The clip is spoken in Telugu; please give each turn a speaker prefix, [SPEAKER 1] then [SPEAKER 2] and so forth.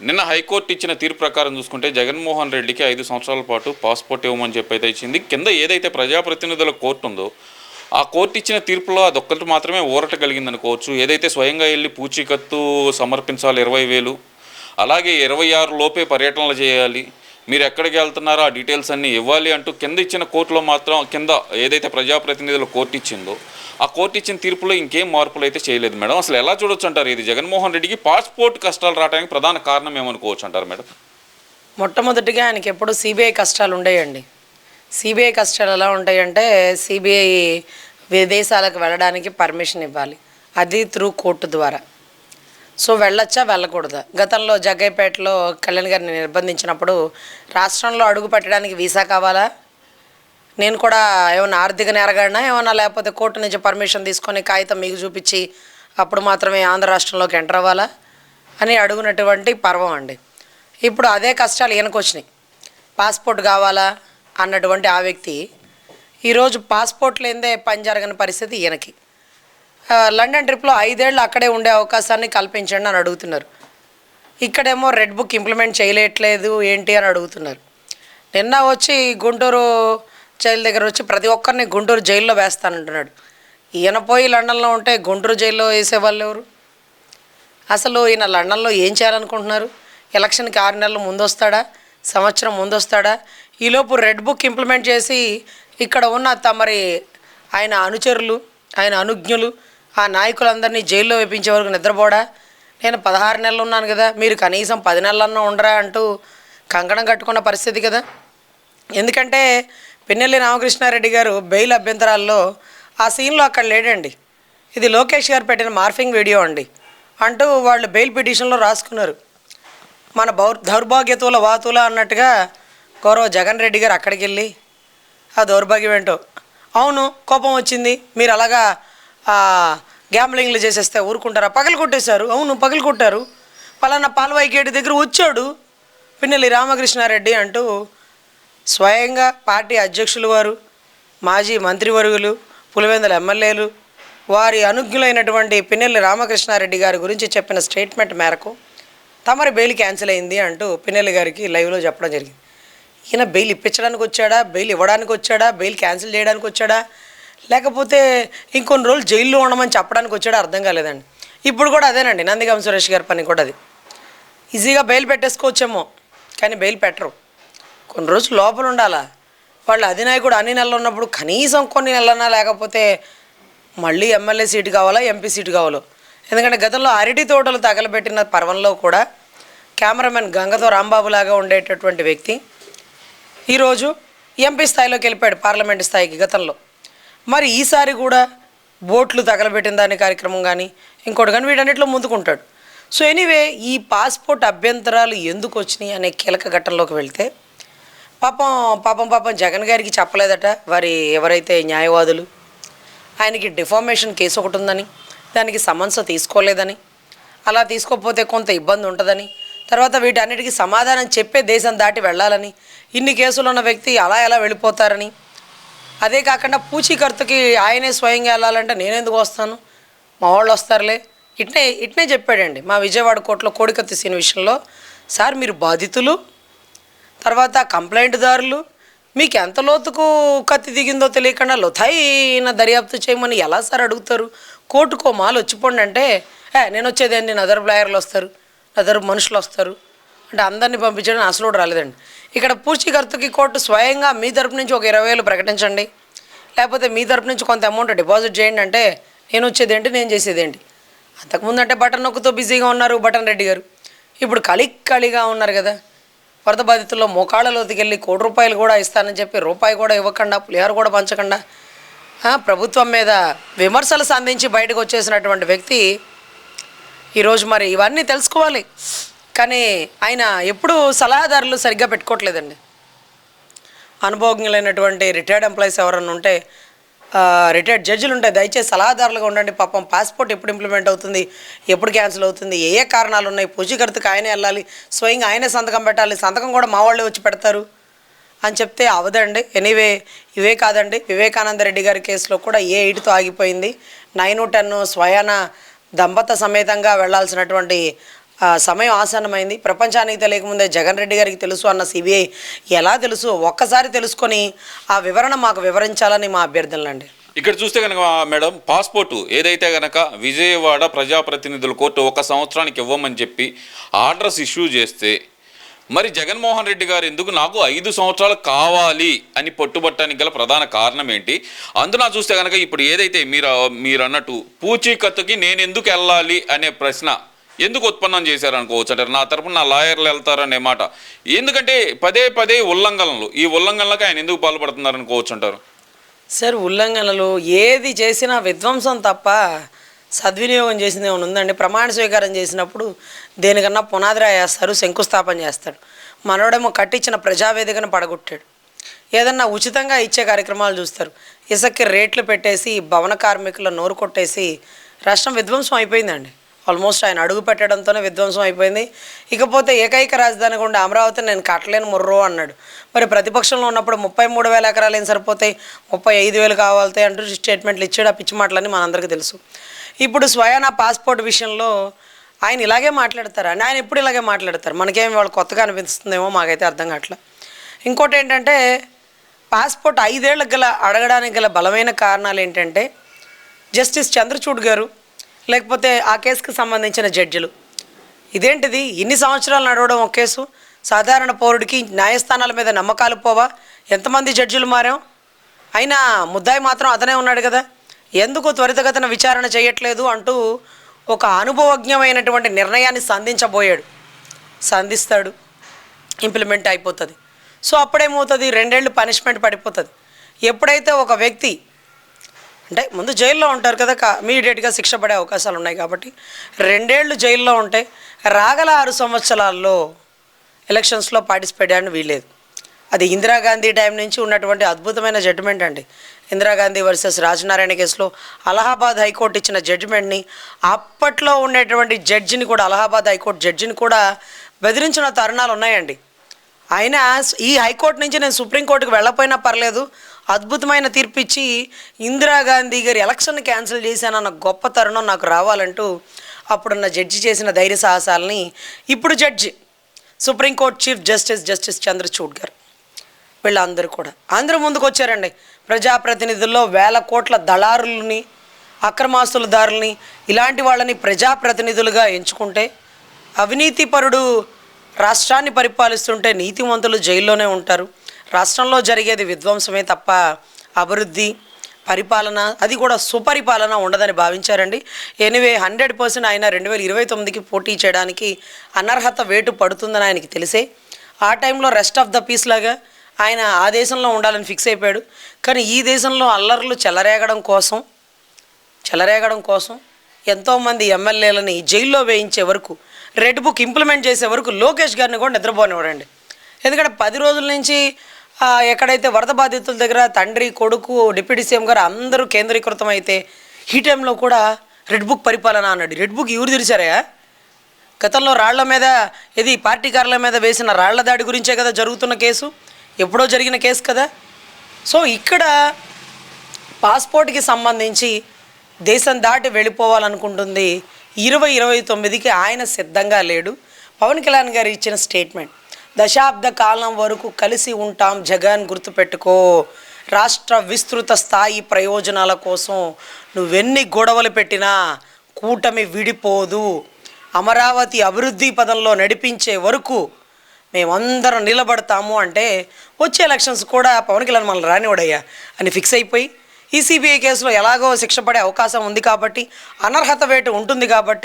[SPEAKER 1] నిన్న హైకోర్టు ఇచ్చిన తీర్పు ప్రకారం చూసుకుంటే జగన్మోహన్ రెడ్డికి ఐదు సంవత్సరాల పాటు పాస్పోర్ట్ ఇవ్వమని చెప్పి అయితే ఇచ్చింది. కింద ఏదైతే ప్రజాప్రతినిధుల కోర్టు ఉందో ఆ కోర్టు ఇచ్చిన తీర్పులో అదొక్కటి మాత్రమే ఊరట కలిగింది అనుకోవచ్చు ఏదైతే స్వయంగా వెళ్ళి పూచీకత్తు సమర్పించాలి ఇరవై వేలు అలాగే ఇరవై ఆరు లోపే పర్యటనలు చేయాలి మీరు ఎక్కడికి వెళ్తున్నారో ఆ డీటెయిల్స్ అన్నీ ఇవ్వాలి అంటూ కింద ఇచ్చిన కోర్టులో మాత్రం కింద ఏదైతే ప్రజాప్రతినిధుల కోర్టు ఇచ్చిందో ఆ కోర్టు ఇచ్చిన తీర్పులో ఇంకేం మార్పులు అయితే చేయలేదు మేడం. అసలు ఎలా చూడొచ్చు అంటారు? ఇది జగన్మోహన్ రెడ్డికి పాస్పోర్ట్ కష్టాలు రావడానికి ప్రధాన కారణం ఏమనుకోవచ్చు అంటారు మేడం?
[SPEAKER 2] మొట్టమొదటిగా ఆయనకి ఎప్పుడు సిబిఐ కష్టాలు ఉండేయండి. సిబిఐ కష్టాలు ఎలా ఉంటాయంటే సిబిఐ విదేశాలకు వెళ్ళడానికి పర్మిషన్ ఇవ్వాలి. అది త్రూ కోర్టు ద్వారా. సో వెళ్ళొచ్చా? వెళ్ళకూడదా. గతంలో జగ్గైపేటలో కళ్యాణ్ గారిని నిర్బంధించినప్పుడు రాష్ట్రంలో అడుగు పెట్టడానికి వీసా కావాలా? నేను కూడా ఏమైనా ఆర్థిక నేరగాడినా? ఏమైనా లేకపోతే కోర్టు నుంచి పర్మిషన్ తీసుకొని కాగితం మీకు చూపించి అప్పుడు మాత్రమే ఆంధ్ర రాష్ట్రంలోకి ఎంటర్ అవ్వాలా? అని అడుగునటువంటి పర్వం అండి. ఇప్పుడు అదే కష్టాలు ఈయనకు వచ్చినాయి. పాస్పోర్ట్ కావాలా? అన్నటువంటి ఆ వ్యక్తి ఈరోజు పాస్పోర్ట్ లేదే పని జరగని పరిస్థితి ఈయనకి. లండన్ ట్రిప్లో ఐదేళ్ళు అక్కడే ఉండే అవకాశాన్ని కల్పించండి అని అడుగుతున్నారు. ఇక్కడేమో రెడ్ బుక్ ఇంప్లిమెంట్ చేయలేట్లేదు ఏంటి అని అడుగుతున్నారు. నిన్న వచ్చి గుంటూరు జైలు దగ్గర వచ్చి ప్రతి ఒక్కరిని గుంటూరు జైల్లో వేస్తానంటున్నాడు. ఈయన పోయి లండన్లో ఉంటే గుంటూరు జైల్లో వేసేవాళ్ళు ఎవరు? అసలు ఈయన లండన్లో ఏం చేయాలనుకుంటున్నారు? ఎలక్షన్కి ఆరు నెలలు ముందు వస్తాడా సంవత్సరం ముందు వస్తాడా ఈలోపు రెడ్ బుక్ ఇంప్లిమెంట్ చేసి ఇక్కడ ఉన్న తమరి ఆయన అనుచరులు ఆయన అనుజ్ఞులు ఆ నాయకులందరినీ జైల్లో వేపించే వరకు నిద్రపోడా? నేను పదహారు నెలలు ఉన్నాను కదా మీరు కనీసం పది నెలలన్నా ఉండరా అంటూ కంకణం కట్టుకున్న పరిస్థితి కదా? ఎందుకంటే పిన్నెల్లి రామకృష్ణారెడ్డి గారు బెయిల్ అభ్యంతరాల్లో ఆ సీన్లో అక్కడ లేడండి. ఇది లోకేష్ గారు పెట్టిన మార్ఫింగ్ వీడియో అండి. అంటూ వాళ్ళు బెయిల్ పిటిషన్లో రాసుకున్నారు. మన బౌ దౌర్భాగ్యతుల వాతుల అన్నట్టుగా గౌరవ జగన్ రెడ్డి గారు అక్కడికి వెళ్ళి ఆ దౌర్భాగ్యం ఏంటో. అవును కోపం వచ్చింది. మీరు అలాగా గ్యాంబ్లింగ్లు చేసేస్తే ఊరుకుంటారా? పగలు కొట్టేశారు. అవును పగలు కొట్టారు. పలానా పాల్వాయి గేటు దగ్గర వచ్చాడు. పిన్నెల్లి రామకృష్ణారెడ్డి అంటూ స్వయంగా పార్టీ అధ్యక్షులు వారు మాజీ మంత్రివర్గులు పులివెందుల ఎమ్మెల్యేలు వారి అనుజ్ఞులైనటువంటి పిన్నెల్లి రామకృష్ణారెడ్డి గారి గురించి చెప్పిన స్టేట్మెంట్ మేరకు తమరి బెయిల్ క్యాన్సిల్ అయింది అంటూ పిన్నెల్లి గారికి లైవ్లో చెప్పడం జరిగింది. ఈయన బెయిల్ ఇప్పించడానికి వచ్చాడా? బెయిల్ ఇవ్వడానికి వచ్చాడా? బెయిల్ క్యాన్సిల్ చేయడానికి వచ్చాడా? లేకపోతే ఇంకొన్ని రోజులు జైల్లో ఉండమని చెప్పడానికి వచ్చాడు అర్థం కాలేదండి. ఇప్పుడు కూడా అదేనండి నందిగం సురేష్ గారి పని కూడా అది. ఈజీగా బెయిల్ పెట్టేసుకోవచ్చేమో కానీ బెయిల్ పెట్టరు. కొన్ని రోజులు లోపల ఉండాలా? వాళ్ళు అధినాయకుడు అన్ని నెలలు ఉన్నప్పుడు కనీసం కొన్ని నెలలన్నా లేకపోతే మళ్ళీ ఎమ్మెల్యే సీటు కావాలా ఎంపీ సీటు కావాలో? ఎందుకంటే గతంలో అరటి తోటలు తగలబెట్టిన పర్వంలో కూడా కెమెరామెన్ గంగతో రాంబాబు లాగా ఉండేటటువంటి వ్యక్తి ఈరోజు ఎంపీ స్థాయిలోకి వెళ్ళిపోయాడు పార్లమెంట్ స్థాయికి గతంలో. మరి ఈసారి కూడా బోట్లు తగలబెట్టిన దాని కార్యక్రమం కానీ ఇంకోటి కానీ వీటన్నిటిలో ముందుకుంటాడు. సో ఎనీవే ఈ పాస్పోర్ట్ అభ్యంతరాలు ఎందుకు వచ్చినాయి అనే కీలక ఘట్టంలోకి వెళ్తే పాపం పాపం పాపం జగన్ గారికి చెప్పలేదట వారి ఎవరైతే న్యాయవాదులు ఆయనకి డిఫార్మేషన్ కేసు ఒకటి ఉందని దానికి సమన్స్ తీసుకోలేదని అలా తీసుకోకపోతే కొంత ఇబ్బంది ఉంటుందని తర్వాత వీటన్నిటికీ సమాధానం చెప్పే దేశం దాటి వెళ్ళాలని ఇన్ని కేసులు ఉన్న వ్యక్తి అలా ఎలా వెళ్ళిపోతారని అదే కాకుండా పూచీకర్తకి ఆయనే స్వయంగా వెళ్ళాలంటే నేనెందుకు వస్తాను? మా వాళ్ళు వస్తారులే. ఇట్నే ఇట్నే చెప్పాడండి మా విజయవాడ కోర్టులో కోడికత్తి సీన్ విషయంలో. సార్ మీరు బాధితులు? తర్వాత కంప్లైంట్దారులు? మీకు ఎంత లోతుకు కత్తి దిగిందో తెలియకుండా లొథైన దర్యాప్తు చేయమని ఎలా సార్ అడుగుతారు? కోర్టుకో మాలు వచ్చిపోండి అంటే ఏ నేను వచ్చేదండి నదర్ ప్లేయర్లు వస్తారు. నదర్ మనుషులు వస్తారు. అంటే అందరినీ పంపించడం అసలు కూడా రాలేదండి. ఇక్కడ పూచీకర్తకి కోర్టు స్వయంగా మీ తరపు నుంచి ఒక ఇరవై వేలు ప్రకటించండి. లేకపోతే మీ తరపు నుంచి కొంత అమౌంట్ డిపాజిట్ చేయండి అంటే నేను వచ్చేదేంటి నేను చేసేదేంటి? అంతకుముందు అంటే బటన్ నొక్కుతో బిజీగా ఉన్నారు బటన్ రెడ్డి గారు. ఇప్పుడు కలి కలిగా ఉన్నారు కదా. వరద బాధితుల్లో మోకాళ్ళలోకి వెళ్ళి కోటి రూపాయలు కూడా ఇస్తానని చెప్పి రూపాయి కూడా ఇవ్వకుండా పులిహార కూడా పంచకుండా ప్రభుత్వం మీద విమర్శలు సంధించి బయటకు వచ్చేసినటువంటి వ్యక్తి ఈరోజు మరి ఇవన్నీ తెలుసుకోవాలి. కానీ ఆయన ఎప్పుడూ సలహాదారులు సరిగ్గా పెట్టుకోవట్లేదండి. అనుభవజ్ఞులైనటువంటి రిటైర్డ్ ఎంప్లాయీస్ ఎవరన్నా ఉంటే రిటైర్డ్ జడ్జిలు ఉంటాయి దయచేసి సలహాదారులుగా ఉండండి. పాపం పాస్పోర్ట్ ఎప్పుడు ఇంప్లిమెంట్ అవుతుంది ఎప్పుడు క్యాన్సిల్ అవుతుంది ఏ ఏ కారణాలు ఉన్నాయి పూజీకర్తకు ఆయనే వెళ్ళాలి స్వయంగా ఆయనే సంతకం పెట్టాలి సంతకం కూడా మా వాళ్ళే వచ్చి పెడతారు అని చెప్తే అవదండి. ఎనీవే ఇవే కాదండి. వివేకానంద రెడ్డి గారి కేసులో కూడా ఏ ఎయిట్తో ఆగిపోయింది. నైన్ టెన్ స్వయాన దంపత సమేతంగా వెళ్ళాల్సినటువంటి సమయం ఆసన్నమైంది. ప్రపంచానికి తెలియకముందే జగన్ రెడ్డి గారికి తెలుసు అన్న సిబిఐ ఎలా తెలుసు ఒక్కసారి తెలుసుకొని ఆ వివరణ మాకు వివరించాలని మా అభ్యర్థనలండి.
[SPEAKER 1] ఇక్కడ చూస్తే కనుక మేడం పాస్పోర్టు ఏదైతే కనుక విజయవాడ ప్రజాప్రతినిధుల కోర్టు ఒక సంవత్సరానికి ఇవ్వమని చెప్పి ఆర్డర్స్ ఇష్యూ చేస్తే మరి జగన్మోహన్ రెడ్డి గారు ఎందుకు నాకు ఐదు సంవత్సరాలు కావాలి అని పట్టుబట్టడానికి గల ప్రధాన కారణం ఏంటి? అందున చూస్తే కనుక ఇప్పుడు ఏదైతే మీరు మీరు అన్నట్టు పూచీకత్తుకి నేను ఎందుకు వెళ్ళాలి అనే ప్రశ్న ఎందుకు ఉత్పన్నం చేశారనుకోవచ్చు? అంటారు నా తరపున నా లాయర్లు వెళ్తారనే మాట. ఎందుకంటే పదే పదే ఉల్లంఘనలు. ఈ ఉల్లంఘనలకు ఆయన ఎందుకు పాల్పడుతున్నారు అనుకోవచ్చు అంటారు?
[SPEAKER 2] సార్ ఉల్లంఘనలు ఏది చేసినా విధ్వంసం తప్ప సద్వినియోగం చేసింది ఏమైనా ఉందండి? ప్రమాణ స్వీకారం చేసినప్పుడు దేనికన్నా పునాదిరా వేస్తారు శంకుస్థాపన చేస్తాడు. మనోడేమో కట్టించిన ప్రజావేదికను పడగొట్టాడు. ఏదన్నా ఉచితంగా ఇచ్చే కార్యక్రమాలు చూస్తారు. ఇసుక్కి రేట్లు పెట్టేసి భవన కార్మికుల నోరు కొట్టేసి రాష్ట్రం విధ్వంసం అయిపోయిందండి. ఆల్మోస్ట్ ఆయన అడుగు పెట్టడంతోనే విధ్వంసం అయిపోయింది. ఇకపోతే ఏకైక రాజధాని గుండా అమరావతి నేను కట్టలేను ముర్రో అన్నాడు. మరి ప్రతిపక్షంలో ఉన్నప్పుడు ముప్పై మూడు వేల ఎకరాలు ఏం సరిపోతాయి? ముప్పై ఐదు వేలు కావాలితే అంటూ స్టేట్మెంట్లు ఇచ్చాడు. ఆ పిచ్చి మాటలని మనందరికీ తెలుసు. ఇప్పుడు స్వయానా పాస్పోర్ట్ విషయంలో ఆయన ఇలాగే మాట్లాడతారు? అండి ఆయన ఎప్పుడు ఇలాగే మాట్లాడతారు? మనకేం వాళ్ళు కొత్తగా అనిపిస్తుందేమో మాకైతే అర్థం కావట్లేదు ఇంకోటి ఏంటంటే పాస్పోర్ట్ ఐదేళ్ళకు గల అడగడానికి గల బలమైన కారణాలు ఏంటంటే జస్టిస్ చంద్రచూడ్ గారు లేకపోతే ఆ కేసుకు సంబంధించిన జడ్జిలు. ఇదేంటిది? ఇన్ని సంవత్సరాలు నడవడం ఒక కేసు. సాధారణ పౌరుడికి న్యాయస్థానాల మీద నమ్మకాలు పోవా? ఎంతమంది జడ్జిలు మారాం? అయినా ముద్దాయి మాత్రం అతనే ఉన్నాడు కదా. ఎందుకు త్వరితగతిన విచారణ చేయట్లేదు అంటూ ఒక అనుభవజ్ఞమైనటువంటి నిర్ణయాన్ని సంధించబోయాడు. సంధిస్తాడు. ఇంప్లిమెంట్ అయిపోతుంది. సో అప్పుడేమవుతుంది? రెండేళ్ళు పనిష్మెంట్ పడిపోతుంది. ఎప్పుడైతే ఒక వ్యక్తి అంటే ముందు జైల్లో ఉంటారు కదా ఇమీడియట్గా శిక్ష పడే అవకాశాలు ఉన్నాయి కాబట్టి రెండేళ్ళు జైల్లో ఉంటే రాగల ఆరు సంవత్సరాల్లో ఎలక్షన్స్లో పార్టిసిపేట్ చేయడానికి వీలేదు అది ఇందిరాగాంధీ టైం నుంచి ఉన్నటువంటి అద్భుతమైన జడ్జిమెంట్ అండి. ఇందిరాగాంధీ వర్సెస్ రాజనారాయణ కేసులో అలహాబాద్ హైకోర్టు ఇచ్చిన జడ్జిమెంట్ని అప్పట్లో ఉండేటువంటి జడ్జిని కూడా అలహాబాద్ హైకోర్టు జడ్జిని కూడా బెదిరించిన తరుణాలు ఉన్నాయండి. అయినా ఈ హైకోర్టు నుంచి నేను సుప్రీంకోర్టుకు వెళ్ళకపోయినా పర్లేదు అద్భుతమైన తీర్పు ఇచ్చి ఇందిరాగాంధీ గారి ఎలక్షన్ క్యాన్సిల్ చేశానన్న గొప్ప తరుణం నాకు రావాలంటూ అప్పుడున్న జడ్జి చేసిన ధైర్య సాహసాలని ఇప్పుడు judge Supreme Court chief justice justice Chandrachud గారు. వీళ్ళందరూ కూడా. అందరూ ముందుకు వచ్చారండి ప్రజాప్రతినిధుల్లో వేల కోట్ల దళారులని అక్రమాస్తులదారుల్ని ఇలాంటి వాళ్ళని ప్రజాప్రతినిధులుగా ఎంచుకుంటే అవినీతిపరుడు రాష్ట్రాన్ని పరిపాలిస్తుంటే నీతివంతులు జైల్లోనే ఉంటారు. రాష్ట్రంలో జరిగేది విధ్వంసమే తప్ప అభివృద్ధి పరిపాలన అది కూడా సుపరిపాలన ఉండదని భావించారండి. ఎనివే హండ్రెడ్ పర్సెంట్ ఆయన రెండు వేల ఇరవై తొమ్మిదికి పోటీ చేయడానికి అనర్హత వేటు పడుతుందని ఆయనకి తెలిసే. ఆ టైంలో రెస్ట్ ఆఫ్ ద పీస్ లాగా ఆయన ఆ దేశంలో ఉండాలని ఫిక్స్ అయిపోయాడు. కానీ ఈ దేశంలో అల్లర్లు చెలరేగడం కోసం చెలరేగడం కోసం ఎంతోమంది ఎమ్మెల్యేలని జైల్లో వేయించే వరకు రెడ్ బుక్ ఇంప్లిమెంట్ చేసే వరకు లోకేష్ గారిని కూడా నిద్రపోనివ్వడండి. ఎందుకంటే పది రోజుల నుంచి ఎక్కడైతే వరద బాధితుల దగ్గర తండ్రి కొడుకు డిప్యూటీ సీఎం గారు అందరూ కేంద్రీకృతం అయితే ఈ టైంలో కూడా రెడ్ బుక్ పరిపాలన అన్నాడు. రెడ్ బుక్ ఎవరు తెరిచారా? గతంలో రాళ్ళ మీద ఇది పార్టీ కార్ల మీద వేసిన రాళ్ళ దాడి గురించే కదా జరుగుతున్న కేసు? ఎప్పుడో జరిగిన కేసు కదా? సో ఇక్కడ పాస్పోర్ట్కి సంబంధించి దేశం దాటి వెళ్ళిపోవాలనుకుంటుంది. ఇరవై ఇరవై తొమ్మిదికి ఆయన సిద్ధంగా లేడు. పవన్ కళ్యాణ్ గారు ఇచ్చిన స్టేట్మెంట్. దశాబ్ద కాలం వరకు కలిసి ఉంటాం. జగన్ గుర్తుపెట్టుకో రాష్ట్ర విస్తృత స్థాయి ప్రయోజనాల కోసం నువ్వెన్ని గొడవలు పెట్టినా కూటమి విడిపోదు. అమరావతి అభివృద్ధి పదంలో నడిపించే వరకు మేమందరం నిలబడతాము అంటే వచ్చే ఎలక్షన్స్ కూడా పవన్ కళ్యాణ్ మనల్ని రానివాడయ్యా అని ఫిక్స్ అయిపోయి ఈ సిబిఐ కేసులో ఎలాగో శిక్ష పడే అవకాశం ఉంది కాబట్టి అనర్హత వేటు ఉంటుంది కాబట్టి